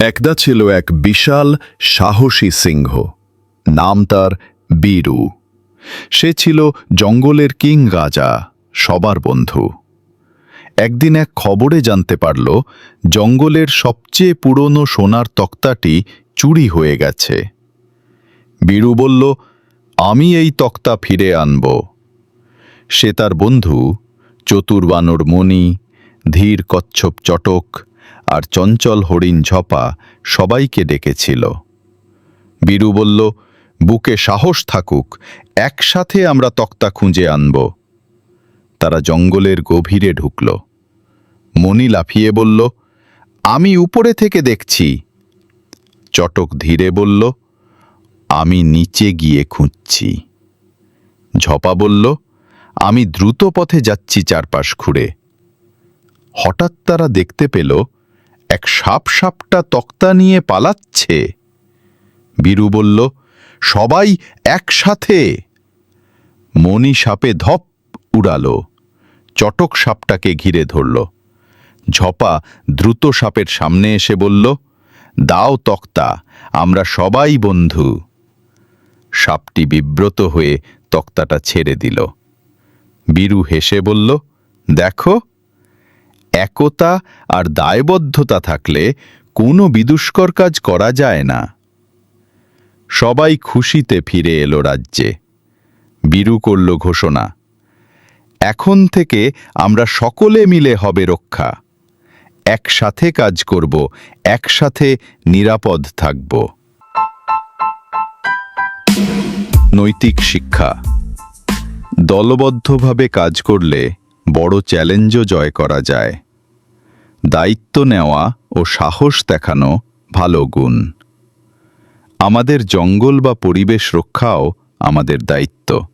একদা ছিল এক বিশাল সাহসী সিংহ। নাম তার বীরু। সে ছিল জঙ্গলের কিং রাজা, সবার বন্ধু। একদিন এক খবরে জানতে পারল, জঙ্গলের সবচেয়ে পুরনো সোনার তক্তাটি চুরি হয়ে গেছে। বীরু বলল, আমি এই তক্তা ফিরে আনব। সে তার বন্ধু চতুর্বানর মণি ধীর কচ্ছপ চটক আর চঞ্চল হরিণ ঝপা সবাইকে ডেকেছিল। বীরু বলল, বুকে সাহস থাকুক, একসাথে আমরা তক্তা খুঁজে আনব। তারা জঙ্গলের গভীরে ঢুকল। মনি লাফিয়ে বলল, আমি উপরে থেকে দেখছি। চটক ধীরে বলল, আমি নিচে গিয়ে খুঁজছি। ঝপা বলল, আমি দ্রুত পথে যাচ্ছি চারপাশ ঘুরে। হঠাৎ তারা দেখতে পেল এক সাপ সাপটা তক্তা নিয়ে পালাচ্ছে। বীরু বলল, সবাই একসাথে। মণি সাপে ধপ উড়ালো। চটক সাপটাকে ঘিরে ধরল। ঝপা দ্রুত সাপের সামনে এসে বলল, দাও তক্তা, আমরা সবাই বন্ধু। সাপটি বিব্রত হয়ে তক্তাটা ছেড়ে দিল। বীরু হেসে বলল, দেখো একতা আর দায়বদ্ধতা থাকলে কোনো বিদুষ্কর কাজ করা যায় না। সবাই খুশিতে ফিরে এলো রাজ্যে। বীরু করল ঘোষণা, এখন থেকে আমরা সকলে মিলে হবে রক্ষা। একসাথে কাজ করব, একসাথে নিরাপদ থাকব। নৈতিক শিক্ষা, দলবদ্ধভাবে কাজ করলে বড় চ্যালেঞ্জও জয় করা যায়। দায়িত্ব নেওয়া ও সাহস দেখানো ভালো গুণ। আমাদের জঙ্গল বা পরিবেশ রক্ষাও আমাদের দায়িত্ব।